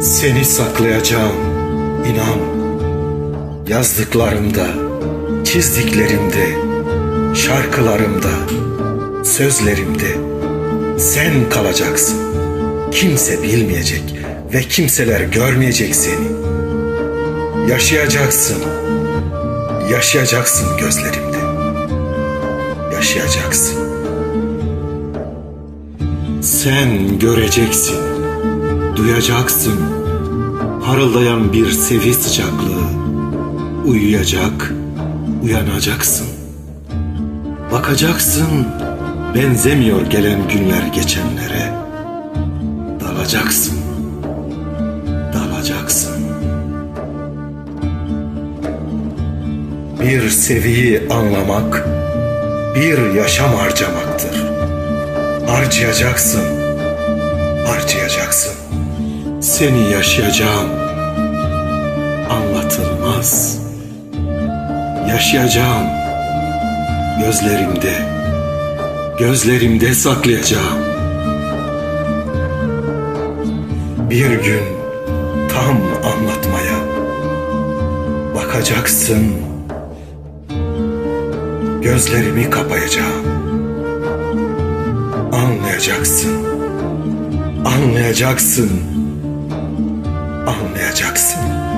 Seni saklayacağım, inan. Yazdıklarımda, çizdiklerimde, şarkılarımda, sözlerimde sen kalacaksın. Kimse bilmeyecek ve kimseler görmeyecek seni. Yaşayacaksın. Yaşayacaksın gözlerimde. Yaşayacaksın. Sen göreceksin, duyacaksın. Parıldayan bir sevi sıcaklığı. Uyuyacak, uyanacaksın. Bakacaksın, benzemiyor gelen günler geçenlere. Dalacaksın, dalacaksın. Bir seviyi anlamak, bir yaşam harcamaktır. Harcayacaksın, harcayacaksın. Seni yaşayacağım, anlatılmaz. Yaşayacağım, gözlerimde, gözlerimde saklayacağım. Bir gün tam anlatmaya bakacaksın, gözlerimi kapayacağım. Anlayacaksın, anlayacaksın, anlayacaksın.